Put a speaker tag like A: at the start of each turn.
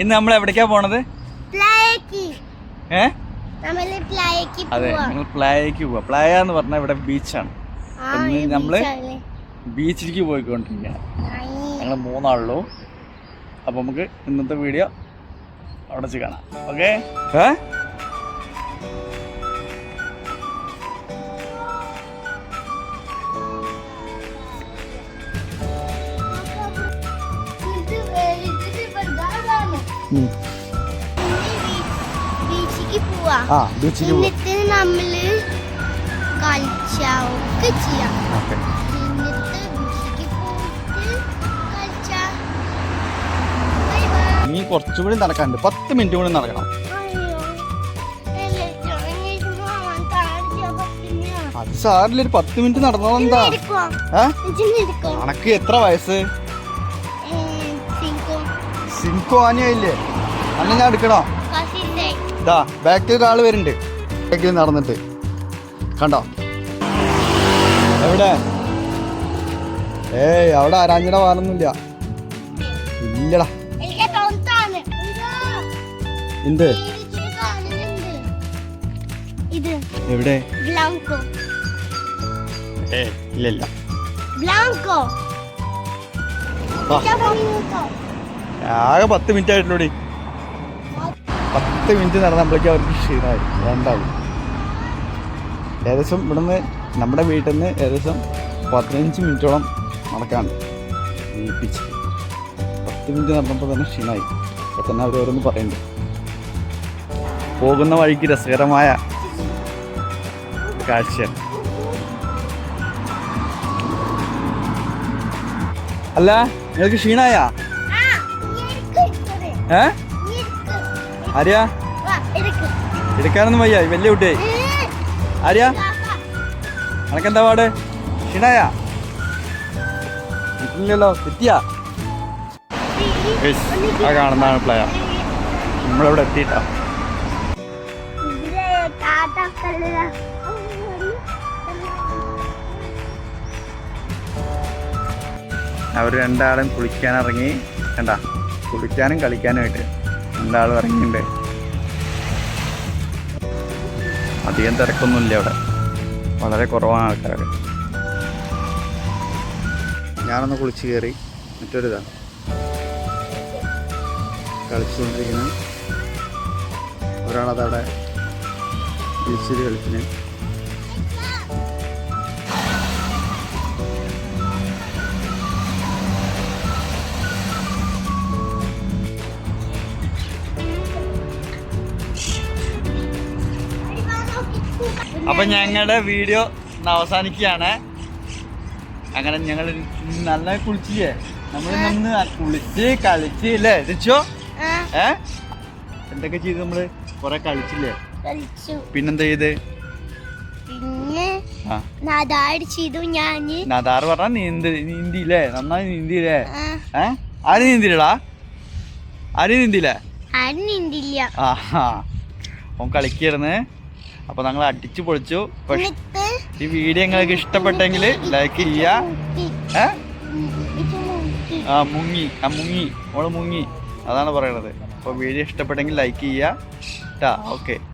A: ഇന്ന് നമ്മൾ എവിടേക്കാ പോണത്? ഏ? അതെ ഞങ്ങൾ പ്ലായക്ക് പോവാ. പ്ലായ എന്ന് പറഞ്ഞാൽ ഇവിടെ ബീച്ചാണ്. ഇന്ന്
B: നമ്മൾ.
A: ബീച്ചിലേക്ക് പോയിക്കൊണ്ടിരിക്കുകയാണ്.
B: ആയി.
A: ഞങ്ങൾ മൂന്നാളുള്ളൂ. അപ്പൊ നമുക്ക് ഇന്നത്തെ വീഡിയോ അവിടെ വെച്ച് കാണാം. ഓക്കെ? ഏ?
B: ബീച്ചിക്ക്
A: ആ പോവാം.
B: നമ്മൾ കളിച്ചൊക്കെ ചെയ്യാം. ബീച്ചിക്ക്
A: ഇനി കുറച്ചുകൂടി നടക്കാനുണ്ട്. പത്ത് മിനിറ്റ് കൂടി നടക്കണം. അത് സാറിൽ ഒരു പത്ത് മിനിറ്റ് നടന്നതെന്താ?
B: എടുക്കുവാ
A: ഏ? എത്ര വയസ്സ്? സിൻകോ ആനയായില്ലേ അന്ന് ഞാൻ എടുക്കണോ? ഇതാ ബാക്കിൽ ഒരാൾ വരുന്നുണ്ട്. ബാക്കിൽ നടന്നിട്ട്. കണ്ടോ? എവിടെ? ഏയ് അവിടെ ആരാഞ്ഞിട വാലൊന്നുമില്ല ഇല്ലടാ. എന്ത്? എവിടെ?
B: ബ്ലാങ്കോ.
A: ഏ ഇല്ല
B: ബ്ലാങ്കോ.
A: ആകെ പത്ത് മിനിറ്റ് ആയിട്ടുള്ളൂടി. പത്ത് മിനിറ്റ് നടന്നപ്പോഴേക്കും അവർക്ക് ക്ഷീണമായി. രണ്ടാവും ഏകദേശം ഇവിടുന്ന് നമ്മുടെ വീട്ടിൽ നിന്ന് ഏകദേശം പതിനഞ്ച് മിനിറ്റോളം നടക്കാണ്. വീട്ടിച്ച് പത്ത് മിനിറ്റ് നടന്നപ്പോൾ തന്നെ ക്ഷീണമായി. അപ്പോൾ തന്നെ അവർ ഓരോന്ന് പറയുന്നുണ്ട് പോകുന്ന വഴിക്ക് രസകരമായ കാഴ്ചയാണ് അല്ല നിങ്ങൾക്ക് ക്ഷീണായ? ഏ? ആര്യാ? എടുക്കാനൊന്നും വയ്യ വലിയ കുട്ടിയായി ആര്യാ? അനക്കെന്താ പാട്? ക്ഷീണായ ഇല്ലല്ലോ തെറ്റിയാ ആ കാണുന്നതാണ് പ്ലെയർ നമ്മളിവിടെ എത്തിയിട്ടാ. അവർ രണ്ടാളും കുളിക്കാൻ ഇറങ്ങി കണ്ട? കുളിക്കാനും കളിക്കാനുമായിട്ട് രണ്ടാളും ഇറങ്ങിയിട്ടുണ്ട്. അധികം തിരക്കൊന്നുമില്ല അവിടെ. വളരെ കുറവാണ് ആൾക്കാർ ഞാനൊന്ന് കുളിച്ച് കയറി മറ്റൊരിതാ കളിച്ചുകൊണ്ടിരിക്കുന്ന ഒരാളതവിടെ ബീച്ചിൽ കളിക്കുന്നത് അപ്പൊ ഞങ്ങളുടെ വീഡിയോ അവസാനിക്കുകയാണ്. അങ്ങനെ ഞങ്ങൾ നല്ല കുളിച്ചില്ലേ? നമ്മൾ നിന്ന് കുളിച്ച് കളിച്ച് അല്ലേ തിരിച്ചോ ഏ? എന്തൊക്കെ ചെയ്ത് നമ്മൾ? കൊറേ കളിച്ചില്ലേ?
B: കളിച്ചു.
A: പിന്നെന്താ ചെയ്ത്?
B: പിന്നെ
A: ആ.
B: നദാടി ചെയ്തു ഞാൻ.
A: നദാറ് പറഞ്ഞാ നീന്തി നീന്തിയില്ലേ? നന്നായി നീന്തിയില്ലേ?
B: ഏഹ്
A: ഏ? ആര് നീന്തിലടാ ആര് നീന്തിയില്ലേ?
B: ആരും നീന്തില്ല.
A: ആ ഓൻ കളിക്കായിരുന്നു. അപ്പൊ ഞങ്ങൾ അടിച്ചു പൊളിച്ചു. പക്ഷെ ഈ വീഡിയോ നിങ്ങൾക്ക് ഇഷ്ടപ്പെട്ടെങ്കിൽ ലൈക്ക് ചെയ്യുക ഏ?
B: മുക്കി.
A: ആ മുങ്ങി. ആ മുങ്ങി. ഓൾ മുങ്ങി. അതാണ് പറയണത്. അപ്പോൾ വീഡിയോ ഇഷ്ടപ്പെട്ടെങ്കിൽ ലൈക്ക് ചെയ്യുക കേട്ടാ ഓക്കെ.